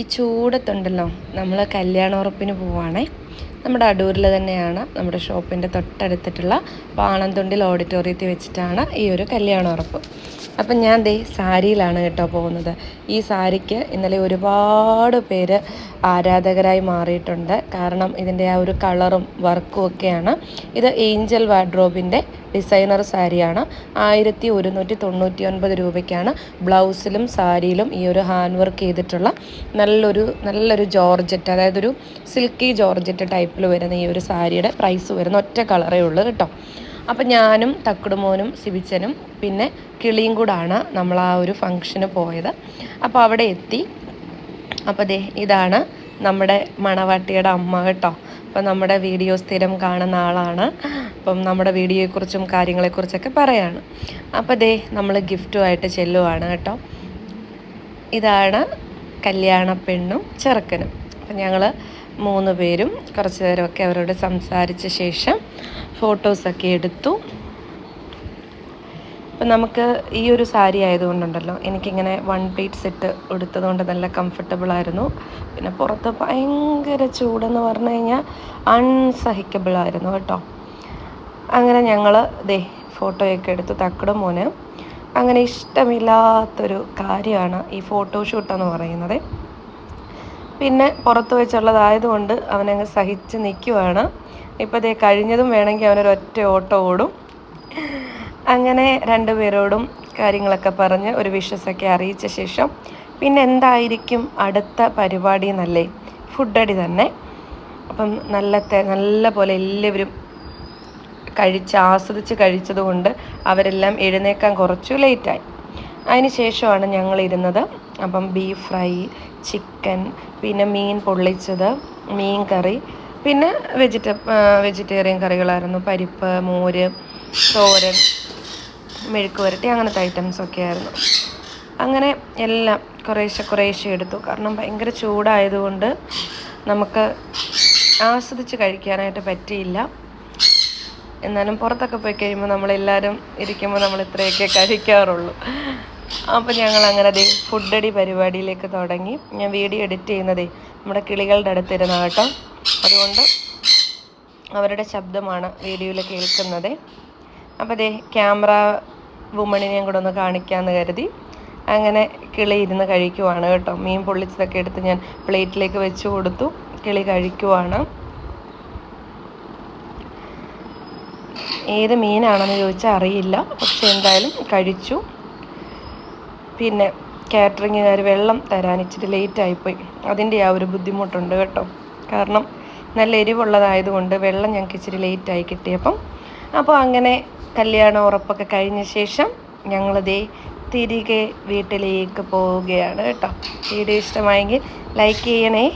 ഈ ചൂടത്തുണ്ടല്ലോ നമ്മൾ കല്യാണ ഉറപ്പിന് പോവാണേ. നമ്മുടെ അടൂരിൽ തന്നെയാണ് നമ്മുടെ ഷോപ്പിന്റെ തൊട്ടടുത്തിട്ടുള്ള പാണന്തുണ്ടിൽ ഓഡിറ്റോറിയത്തിൽ വെച്ചിട്ടാണ് ഈ ഒരു കല്യാണ ഉറപ്പ്. അപ്പം ഞാൻ ദേ സാരിയിലാണ് കേട്ടോ പോകുന്നത്. ഈ സാരിക്ക് ഇന്നലെ ഒരുപാട് പേര് ആരാധകരായി മാറിയിട്ടുണ്ട്. കാരണം ഇതിന്റെ ആ ഒരു കളറും വർക്കും ഒക്കെയാണ്. ഇത് ഏഞ്ചൽ വാഡ്രോബിന്റെ ഡിസൈനർ സാരിയാണ്. ആയിരത്തി ഒരുന്നൂറ്റി തൊണ്ണൂറ്റി ഒൻപത് രൂപയ്ക്കാണ് ബ്ലൗസിലും സാരിയിലും ഈ ഒരു ഹാൻഡ് വർക്ക് ചെയ്തിട്ടുള്ള നല്ലൊരു നല്ലൊരു ജോർജറ്റ് അതായത് ഒരു സിൽക്കി ജോർജറ്റ് ടൈപ്പിൽ വരുന്ന ഈ ഒരു സാരിയുടെ പ്രൈസ് വരുന്ന ഒറ്റ കളറേ ഉള്ളൂ കേട്ടോ. അപ്പം ഞാനും തക്കുടുമോനും സിബിച്ചനും പിന്നെ കിളിയും കൂടാണ് നമ്മൾ ആ ഒരു ഫങ്ഷന് പോയത്. അപ്പോൾ അവിടെ എത്തി. അപ്പോൾ ദേ ഇതാണ് നമ്മുടെ മണവാട്ടിയുടെ അമ്മ കേട്ടോ. അപ്പം നമ്മുടെ വീഡിയോ സ്ഥിരം കാണുന്ന ആളാണ്. അപ്പം നമ്മുടെ വീഡിയോയെക്കുറിച്ചും കാര്യങ്ങളെക്കുറിച്ചൊക്കെ പറയാണ്. അപ്പോൾ ദേ നമ്മൾ ഗിഫ്റ്റുമായിട്ട് ചെല്ലുവാണ് കേട്ടോ. ഇതാണ് കല്യാണ പെണ്ണും ചെറുക്കനും. അപ്പം ഞങ്ങൾ മൂന്ന് പേരും കുറച്ച് നേരമൊക്കെ അവരോട് സംസാരിച്ച ശേഷം ഫോട്ടോസൊക്കെ എടുത്തു. അപ്പം നമുക്ക് ഈ ഒരു സാരി ആയതുകൊണ്ടുണ്ടല്ലോ എനിക്കിങ്ങനെ വൺ പ്ലേറ്റ് സെറ്റ് എടുത്തതുകൊണ്ട് നല്ല കംഫർട്ടബിൾ ആയിരുന്നു പിന്നെ പുറത്ത് ഭയങ്കര ചൂടെന്ന് പറഞ്ഞു കഴിഞ്ഞാൽ അൺസഹിക്കബിൾ ആയിരുന്നു കേട്ടോ. അങ്ങനെ ഞങ്ങൾ ദേ ഫോട്ടോയൊക്കെ എടുത്തു തക്കടും മോന്. അങ്ങനെ ഇഷ്ടമില്ലാത്തൊരു കാര്യമാണ് ഈ ഫോട്ടോഷൂട്ടെന്ന് പറയുന്നത്. പിന്നെ പുറത്ത് വെച്ചുള്ളതായതുകൊണ്ട് അവനങ്ങ് സഹിച്ച് നിൽക്കുവാണ്. ഇപ്പോൾ ദേ കഴിഞ്ഞതും വേണമെങ്കിൽ അവനൊരു ഒറ്റ ഓട്ടോ ഓടും. അങ്ങനെ രണ്ടുപേരോടും കാര്യങ്ങളൊക്കെ പറഞ്ഞ് ഒരു വിഷസൊക്കെ അറിയിച്ച ശേഷം പിന്നെ എന്തായിരിക്കും അടുത്ത പരിപാടി എന്നല്ലേ? ഫുഡടി തന്നെ. അപ്പം നല്ല നല്ല പോലെ എല്ലാവരും കഴിച്ച് ആസ്വദിച്ച് കഴിച്ചതുകൊണ്ട് അവരെല്ലാം എഴുന്നേക്കാൻ കുറച്ചു ലേറ്റായി. അതിന് ശേഷമാണ് ഞങ്ങൾ ഇരുന്നത് അപ്പം ബീഫ് ഫ്രൈ ചിക്കൻ പിന്നെ മീൻ പൊള്ളിച്ചത് മീൻ കറി പിന്നെ വെജിറ്റ വെജിറ്റേറിയൻ കറികളായിരുന്നു. പരിപ്പ് മോര് തോരൻ മെഴുക്ക് വരട്ടി അങ്ങനത്തെ ഐറ്റംസൊക്കെ ആയിരുന്നു അങ്ങനെ എല്ലാം കുറേശ്ശെ കുറേശ്ശെ എടുത്തു. കാരണം ഭയങ്കര ചൂടായതുകൊണ്ട് നമുക്ക് ആസ്വദിച്ച് കഴിക്കാനായിട്ട് പറ്റിയില്ല. എന്നാലും പുറത്തൊക്കെ പോയി കഴിയുമ്പോൾ നമ്മളെല്ലാവരും ഇരിക്കുമ്പോൾ നമ്മൾ ഇത്രയൊക്കെ കഴിക്കാറുള്ളൂ. അപ്പോൾ ഞങ്ങൾ അങ്ങനെ ദേ ഫുഡടി പരിപാടിയിലേക്ക് തുടങ്ങി. ഞാൻ വീഡിയോ എഡിറ്റ് ചെയ്യുന്നതേ നമ്മുടെ കിളികളുടെ അടുത്തിരുന്ന കേട്ടോ. അതുകൊണ്ട് അവരുടെ ശബ്ദമാണ് വീഡിയോയിൽ കേൾക്കുന്നത്. അപ്പോൾ ദേ ക്യാമറ വുമണിനെയും കൂടെ ഒന്ന് കാണിക്കാമെന്ന് കരുതി. അങ്ങനെ കിളി ഇരുന്ന് കഴിക്കുവാണ് കേട്ടോ. മീൻ പൊള്ളിച്ചതൊക്കെ എടുത്ത് ഞാൻ പ്ലേറ്റിലേക്ക് വെച്ച് കൊടുത്തു. കിളി കഴിക്കുവാണ്. ഏത് മീനാണെന്ന് ചോദിച്ചാൽ അറിയില്ല. പക്ഷെ എന്തായാലും കഴിച്ചു. പിന്നെ കാറ്ററിങ്ങുകാർ വെള്ളം തരാൻ ഇച്ചിരി ലേറ്റ് ആയിപ്പോയി. അതിന്റെ ആ ഒരു ബുദ്ധിമുട്ടുണ്ട് കേട്ടോ. കാരണം നല്ല എരിവുള്ളതായതുകൊണ്ട് വെള്ളം ഞങ്ങൾക്ക് ഇച്ചിരി ലേറ്റായി കിട്ടിയപ്പം അപ്പോൾ അങ്ങനെ കല്യാണം ഉറപ്പൊക്കെ കഴിഞ്ഞ ശേഷം ഞങ്ങളതേ തിരികെ വീട്ടിലേക്ക് പോവുകയാണ് കേട്ടോ. വീഡിയോ ഇഷ്ടമായെങ്കിൽ ലൈക്ക് ചെയ്യണേ.